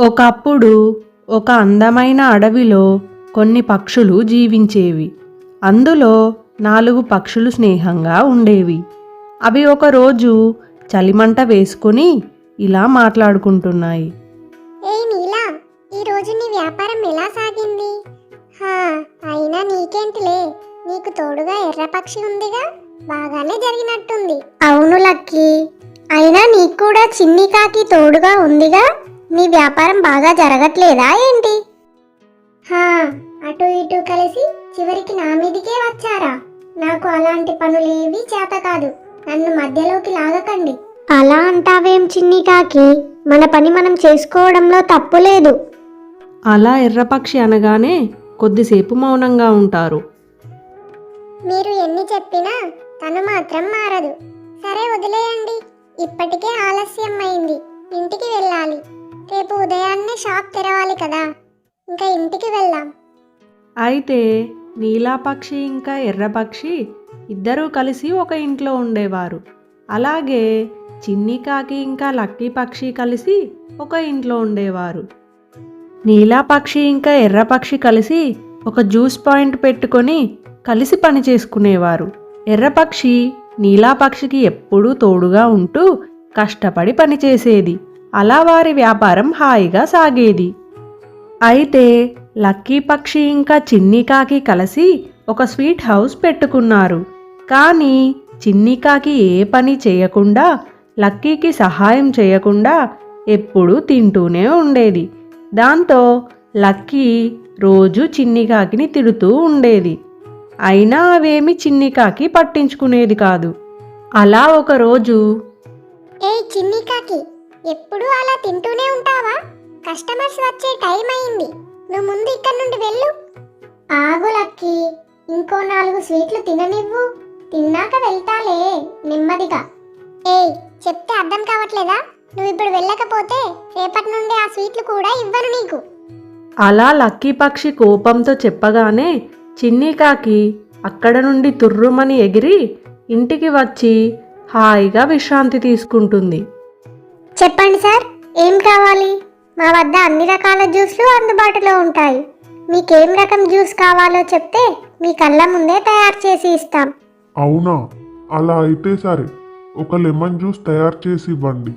ఒకప్పుడు ఒక అందమైన అడవిలో కొన్ని పక్షులు జీవించేవి. అందులో నాలుగు పక్షులు స్నేహంగా ఉండేవి. అవి ఒకరోజు చలిమంట వేసుకుని ఇలా మాట్లాడుకుంటున్నాయి. ఏయ్ నీలా ఈరోజు నీ వ్యాపారం ఎలా సాగింది? హా అయినా నీకేంటిలే నీకు తోడుగా ఎర్రపక్షి ఉందిగా బాగానే జరిగినట్టుంది. అవును లక్కీ అయినా నీకు కూడా చిన్ని కాకి తోడుగా ఉందిగా? నీ వ్యాపారం బాగా జరగట్లేదా ఏంటి? హా అటు ఇటు కలిసి చివరికి నా మీదికే వచ్చారా? నాకు అలాంటి పనులేవి చేత కాదు. నన్ను మధ్యలోకి లాగకండి. అలా అంటావేం చిన్ని కాకి? మన పని మనం చేసుకోవడంలో తప్పు లేదు. అలా ఎర్రపక్షి అనగానే కొద్దిసేపు మౌనంగా ఉంటారు. మీరు ఎన్ని చెప్పినా తను మాత్రం మారదు. సరే వదిలేయండి. ఇప్పటికే ఆలస్యం అయింది ఇంటికి వెళ్ళాలి. రేపు ఉదయాన్నే షాప్ తెరవాలి కదా. ఇంకా ఇంటికి వెళ్దాం. అయితే నీలాపక్షి ఇంకా ఎర్రపక్షి ఇద్దరూ కలిసి ఒక ఇంట్లో ఉండేవారు. అలాగే చిన్ని కాకి ఇంకా లక్కీ పక్షి కలిసి ఒక ఇంట్లో ఉండేవారు. నీలాపక్షి ఇంకా ఎర్రపక్షి కలిసి ఒక జ్యూస్ పాయింట్ పెట్టుకొని కలిసి పని చేసుకునేవారు. ఎర్రపక్షి నీలాపక్షికి ఎప్పుడూ తోడుగా ఉంటూ కష్టపడి పనిచేసేది అలా వారి వ్యాపారం హాయిగా సాగేది. అయితే లక్కీ పక్షి ఇంకా చిన్ని కాకి కలిసి ఒక స్వీట్ హౌస్ పెట్టుకున్నారు. కానీ చిన్ని కాకి ఏ పని చేయకుండా లక్కీకి సహాయం చేయకుండా ఎప్పుడూ తింటూనే ఉండేది. దాంతో లక్కీ రోజు చిన్ని కాకిని తిడుతూ ఉండేది. అయినా అవేమి చిన్ని కాకి పట్టించుకునేది కాదు. అలా ఒకరోజు ఏ చిన్ని కాకి ఎప్పుడూ అలా తింటూనే ఉంటావా? కస్టమర్స్ వచ్చే టైం అయింది. నువ్వు ముందు ఇక్కడి నుండి వెళ్ళు. ఆగు లక్కి. ఇంకో నాలుగు స్వీట్లు తిననివ్వు. తిన్నాక వెళ్తాలే నెమ్మదిగా. ఏయ్ చెప్తే అర్థం కావట్లేదా? నువ్వు ఇప్పుడు వెళ్ళకపోతే రేపటి నుండి ఆ స్వీట్లు కూడా ఇవ్వను నీకు. అలా లక్కీ పక్షి కోపంతో చెప్పగానే చిన్ని కాకి అక్కడ నుండి తుర్రుమని ఎగిరి ఇంటికి వచ్చి హాయిగా విశ్రాంతి తీసుకుంటుంది. చెప్పండి సార్ ఏం కావాలి? మా వద్ద అన్ని రకాల జ్యూస్లు అందుబాటులో ఉంటాయి. మీకేం రకం జ్యూస్ కావాలో చెప్తే మీ కళ్ళ ముందే తయారు చేసి ఇస్తాం. అవునా? అలా అయితే సరే. ఒక లెమన్ జ్యూస్ తయారు చేసి ఇవ్వండి.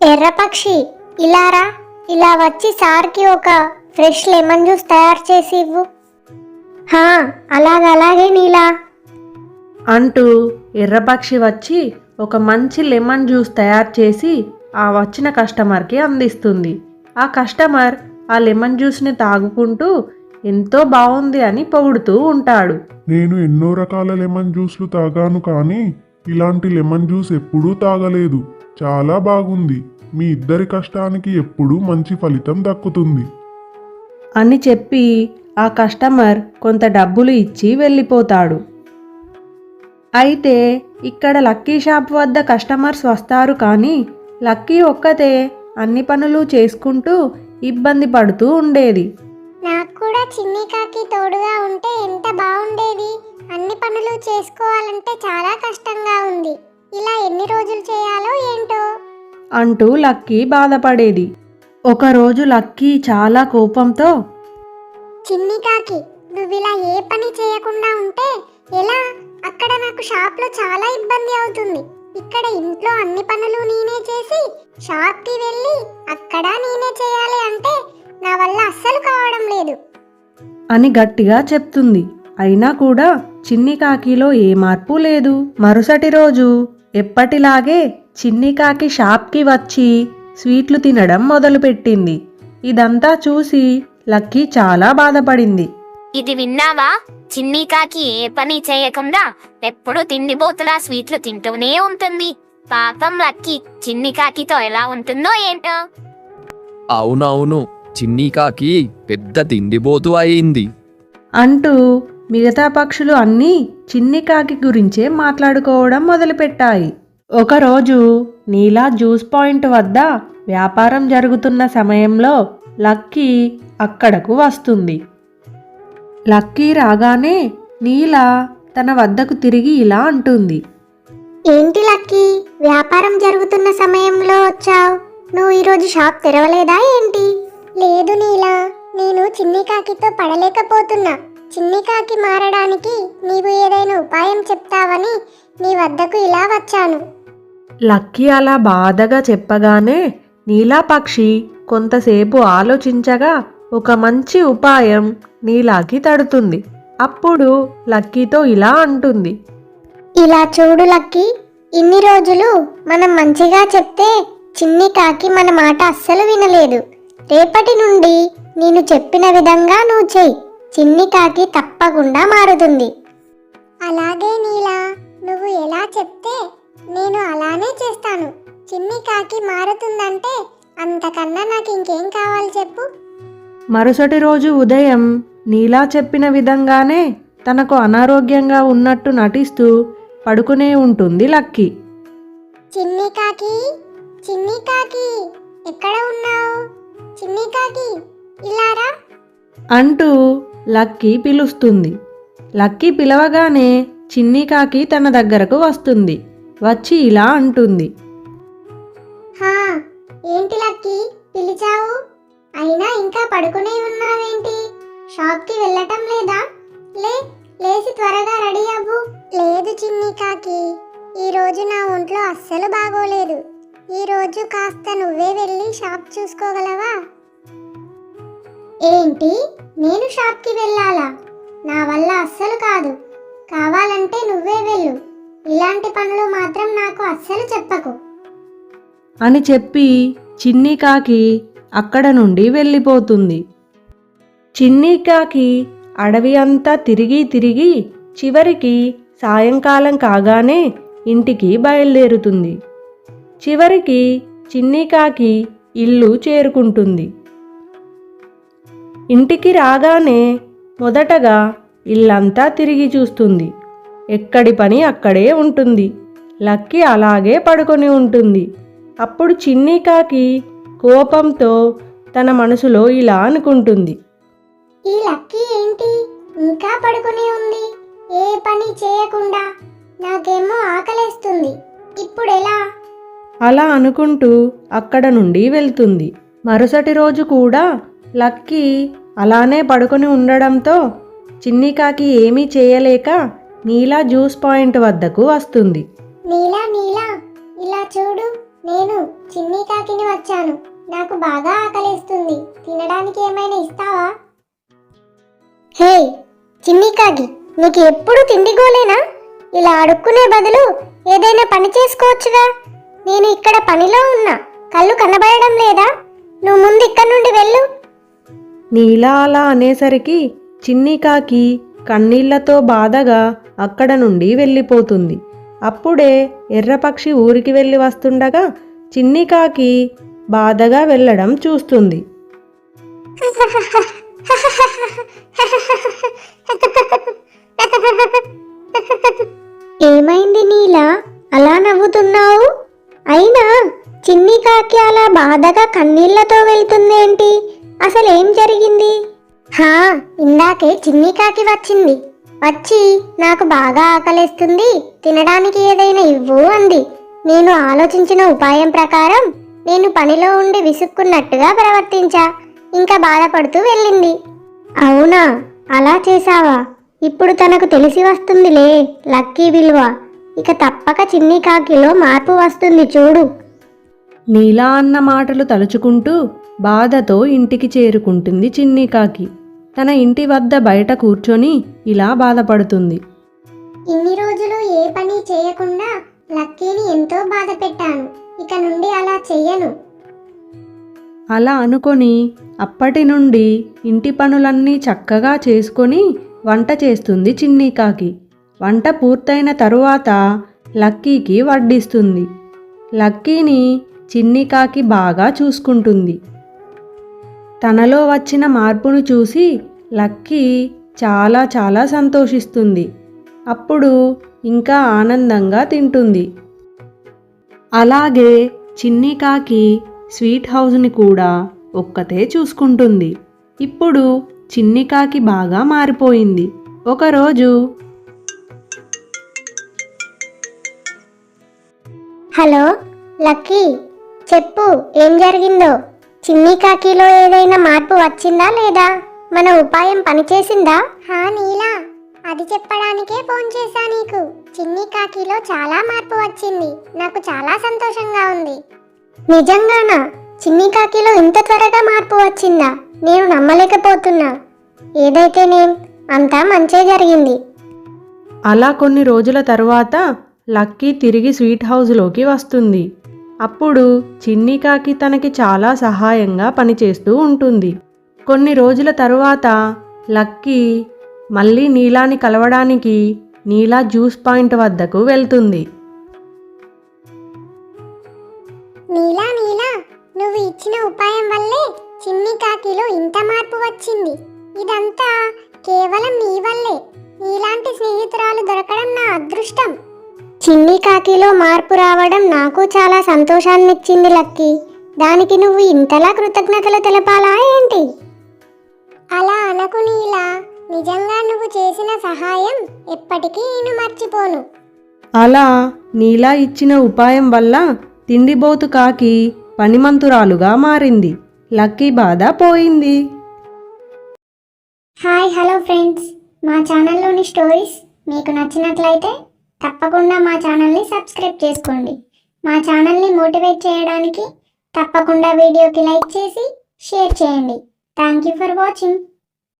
ఎర్రపక్షి ఇలారా ఇలా వచ్చి సార్కి ఒక ఫ్రెష్ లెమన్ జ్యూస్ తయారు చేసి ఇవ్వు. హా అలాగలాగే నీలా. అంటూ ఎర్రపక్షి వచ్చి ఒక మంచి లెమన్ జ్యూస్ తయారు చేసి ఆ వచ్చిన కస్టమర్కి అందిస్తుంది. ఆ కస్టమర్ ఆ లెమన్ జ్యూస్ని తాగుకుంటూ ఎంతో బాగుంది అని పొగుడుతూ ఉంటాడు. నేను ఎన్నో రకాల లెమన్ జ్యూస్లు తాగాను కానీ ఇలాంటి లెమన్ జ్యూస్ ఎప్పుడూ తాగలేదు. చాలా బాగుంది. మీ ఇద్దరి కష్టానికి ఎప్పుడూ మంచి ఫలితం దక్కుతుంది. అని చెప్పి ఆ కస్టమర్ కొంత డబ్బులు ఇచ్చి వెళ్ళిపోతాడు. అయితే ఇక్కడ లక్కీ షాప్ వద్ద కస్టమర్స్ వస్తారు కానీ లక్కీ ఒక్కతే అన్ని పనులు చేసుకుంటూ ఇబ్బంది పడుతూ ఉండేది. నాకు కూడా చిన్ని కాకి తోడుగా ఉంటే ఎంత బాగుండేది. అన్ని పనులు చేసుకోవాలంటే చాలా కష్టంగా ఉంది. ఇలా ఎన్ని రోజులు చేయాలో ఏంటో? అంటూ లక్కీ బాధపడేది. ఒకరోజు లక్కీ చాలా కోపంతో చిన్ని కాకి నువ్వు ఇలా ఏ పని చేయకుండా ఉంటే ఎలా? అక్కడ నాకు షాప్లో చాలా ఇబ్బంది అవుతుంది. ఇక్కడ ఇంట్లో అన్ని పనులు నేనే చేసి షాప్కి వెళ్ళి అక్కడ నేనే చేయాలి అంటే నా వల్ల అస్సలు కావడం లేదు. అని గట్టిగా చెప్తుంది. అయినా కూడా చిన్ని కాకిలో ఏ మార్పు లేదు. మరుసటి రోజు ఎప్పటిలాగే చిన్ని కాకి షాప్కి వచ్చి స్వీట్లు తినడం మొదలుపెట్టింది. ఇదంతా చూసి లక్కీ చాలా బాధపడింది. ఇది విన్నావా? చిన్ని కాకి ఏ పని చేయకుండా ఎప్పుడు తిండిపోతులా స్వీట్లు తింటూనే ఉంటుంది. పాపం లక్కీ చిన్ని కాకితో ఎలా ఉంటుందో ఏంటో. అవునవును చిన్ని కాకి పెద్ద తిండిబోతు అయింది. అంటూ మిగతా పక్షులు అన్నీ చిన్ని కాకి గురించే మాట్లాడుకోవడం మొదలుపెట్టాయి. ఒకరోజు నీలా జ్యూస్ పాయింట్ వద్ద వ్యాపారం జరుగుతున్న సమయంలో లక్కీ అక్కడకు వస్తుంది. లక్కీ రాగానే నీలా తన వద్దకు తిరిగి ఇలా అంటుంది. ఏంటి లక్కీ వ్యాపారం జరుగుతున్న సమయంలో వచ్చావు? నువ్వు ఈరోజు షాప్ తెరవలేదా ఏంటి? లేదు నీలా నేను చిన్ని కాకితో పడలేకపోతున్నా. చిన్ని కాకి మారడానికి నీవు ఏదైనా ఉపాయం చెప్తావని నీ వద్దకు ఇలా వచ్చాను. లక్కీ అలా బాధగా చెప్పగానే నీలాపక్షి కొంతసేపు ఆలోచించగా ఒక మంచి ఉపాయం నీలాకి తడుతుంది. అప్పుడు లక్కీతో ఇలా అంటుంది. ఇలా చూడు లక్కీ ఇన్ని రోజులు మనం మంచిగా చెప్తే చిన్ని కాకి మన మాట అస్సలు వినలేదు. రేపటి నుండి నేను చెప్పిన విధంగా నువ్వు చెయ్యి. చిన్ని కాకి తప్పకుండా మారుతుంది. అలాగే నీలా నువ్వు ఎలా చెప్తే నేను అలానే చేస్తాను. చిన్ని కాకి మారుతుందంటే అంతకన్నా నాకు ఇంకేం కావాలి చెప్పు. మరుసటి రోజు ఉదయం నీలా చెప్పిన విధంగానే తనకు అనారోగ్యంగా ఉన్నట్టు నటిస్తూ పడుకునే ఉంటుంది లక్కీ. చిన్ని కాకి చిన్ని కాకి ఎక్కడ ఉన్నావు? చిన్ని కాకి ఇలారా అంటూ లక్కీ పిలుస్తుంది. లక్కీ పిలవగానే చిన్ని కాకి తన దగ్గరకు వస్తుంది. వచ్చి ఇలా అంటుంది. హా ఏంటి లక్కి? పిలిచావు? అయినా ఇంకా పడుకునే ఉన్నావేంటి? షాప్కి వెళ్ళటం లేదా? లే లేచి త్వరగా రెడీ అవ్వు. లేదు చిన్ని కాకి. ఈరోజు నా ఒంట్లో అస్సలు బాగోలేదు. ఈరోజు కాస్త నువ్వే వెళ్ళి షాప్ చూసుకోగలవా? ఏంటి? నేను షాప్కి వెళ్ళాలా? నా వల్ల అస్సలు కాదు. కావాలంటే నువ్వే వెళ్ళు. ఇలాంటి పనులు మాత్రం నాకు అస్సలు చెప్పకు. అని చెప్పి చిన్ని కాకి అక్కడ నుండి వెళ్ళిపోతుంది. చిన్నీకాకి అడవి అంతా తిరిగి తిరిగి చివరికి సాయంకాలం కాగానే ఇంటికి బయలుదేరుతుంది. చివరికి చిన్నీకాకి ఇల్లు చేరుకుంటుంది. ఇంటికి రాగానే మొదటగా ఇల్లంతా తిరిగి చూస్తుంది. ఎక్కడి పని అక్కడే ఉంటుంది. లక్కీ అలాగే పడుకొని ఉంటుంది. అప్పుడు చిన్నీకాకి కోపంతో తన మనసులో ఇలా అనుకుంటుంది. ఈ లక్కీ ఏంటి? ఇంకా పడుకుని ఉంది. ఏ పని చేయకుండా నాకేమో ఆకలేస్తుంది. ఇప్పుడు ఎలా అలా అనుకుంటూ అక్కడ నుండి వెళ్తుంది. మరుసటి రోజు కూడా లక్కీ అలానే పడుకొని ఉండడంతో చిన్ని కాకి ఏమీ చేయలేక నీలా జ్యూస్ పాయింట్ వద్దకు వస్తుంది. నీలా నీలా ఇలా చూడు నేను చిన్ని కాకిని వచ్చాను. నాకు బాగా ఆకలిస్తుంది. తినడానికి ఏమైనా ఇస్తావా? హే చిన్నికాగి నీకు ఎప్పుడు తిండిగోలేనా ఇలా అడుక్కునే బదులు ఏదైనా పని చేసుకోవచ్చుగా. నేను ఇక్కడ పనిలో ఉన్నా. కళ్ళు కనబడడం లేదా? నువ్వు ముందు ఇక్కడ నుండి వెళ్ళు. నీలా అలా అనేసరికి చిన్నికాకి కన్నీళ్ళతో బాధగా అక్కడ నుండి వెళ్ళిపోతుంది. అప్పుడే ఎర్రపక్షి ఊరికి వెళ్ళి వస్తుండగా చిన్నికాకి బాధగా వెళ్ళడం చూస్తుంది. ఏమైంది నీలా? అలా నవ్వుతున్నావు? అయినా చిన్ని కాకి అలా బాధగా కన్నీళ్ళతో వెళ్తుందేంటి? అసలేం జరిగింది? హా ఇందాకే చిన్ని కాకి వచ్చింది. వచ్చి నాకు బాగా ఆకలేస్తుంది తినడానికి ఏదైనా ఇవ్వు అంది. నేను ఆలోచించిన ఉపాయం ప్రకారం నేను పనిలో ఉండి విసుక్కున్నట్టుగా ప్రవర్తించా. ఇంకా బాధపడుతూ వెళ్ళింది. అవునా? అలా చేశావా? ఇప్పుడు తనకు తెలిసి వస్తుందిలే లక్కీ విలువ. ఇక తప్పక చిన్ని కాకిలో మార్పు వస్తుంది చూడు. నీలా అన్న మాటలు తలుచుకుంటూ బాధతో ఇంటికి చేరుకుంటుంది చిన్ని కాకి. తన ఇంటి వద్ద బయట కూర్చొని ఇలా బాధపడుతుంది. ఇన్ని రోజులు ఏ పని చేయకుండా లక్కీని ఎంతో బాధ పెట్టాను ఇక నుండి అలా చెయ్యను. అలా అనుకొని అప్పటి నుండి ఇంటి పనులన్నీ చక్కగా చేసుకొని వంట చేస్తుంది చిన్నీకాకి. వంట పూర్తయిన తరువాత లక్కీకి వడ్డిస్తుంది. లక్కీని చిన్నికాకి బాగా చూసుకుంటుంది. తనలో వచ్చిన మార్పును చూసి లక్కీ చాలా చాలా సంతోషిస్తుంది. అప్పుడు ఇంకా ఆనందంగా తింటుంది. అలాగే చిన్ని కాకి స్వీట్ హౌస్ని కూడా ఒక్కతే చూసుకుంటుంది. ఇప్పుడు చిన్ని కాకి బాగా మారిపోయింది. ఒకరోజు హలో లక్కీ చెప్పు ఏం జరిగిందో? చిన్ని కాకిలో ఏదైనా మార్పు వచ్చిందా లేదా? మన ఉపాయం పనిచేసిందా? హా నీలా. అది చెప్పడానికే ఫోన్ చేశా నీకు. చిన్ని కాకిలో చాలా మార్పు వచ్చింది. నాకు చాలా సంతోషంగా ఉంది. నిజంగానా? చిన్ని కాకిలో ఇంత త్వరగా మార్పు వచ్చిందా? నేను నమ్మలేకపోతున్నా. ఏదైతేనేం అంతా మంచే జరిగింది. అలా కొన్ని రోజుల తరువాత లక్కీ తిరిగి స్వీట్ హౌస్లోకి వస్తుంది. అప్పుడు చిన్ని కాకి తనకి చాలా సహాయంగా పనిచేస్తూ ఉంటుంది. కొన్ని రోజుల తరువాత లక్కీ మళ్ళీ నీలాని కలవడానికి నీలా జ్యూస్ పాయింట్ వద్దకు వెళ్తుంది. నీలా నీలా నువ్వు ఇచ్చిన ఉపాయం వల్లే చిన్ని కాకిలో ఇంత మార్పు వచ్చింది. ఇదంతా కేవలం నీ వల్లే. నీలాంటి స్నేహితురాలు దొరకడం నా అదృష్టం. చిన్ని కాకిలో మార్పు రావడం నాకు చాలా సంతోషాన్నిచ్చింది లక్కీ. దానికి నువ్వు ఇంతలా కృతజ్ఞతలు తెలపాలా ఏంటి? అలా అనకు నీలా. నిజంగా నువ్వు చేసిన సహాయం ఎప్పటికీ నేను మర్చిపోను. అలా నీలా ఇచ్చిన ఉపాయం వల్ల తిండిబోతు కాకి పనిమంతురాలుగా మారింది. లక్కీ బాధ పోయింది. Hi hello friends. మా ఛానల్లోని స్టోరీస్ మీకు నచ్చినట్లయితే తప్పకుండా మా ఛానల్ని సబ్స్క్రైబ్ చేసుకోండి. మా ఛానల్ని మోటివేట్ చేయడానికి తప్పకుండా వీడియోకి లైక్ చేసి షేర్ చేయండి. Thank you for watching.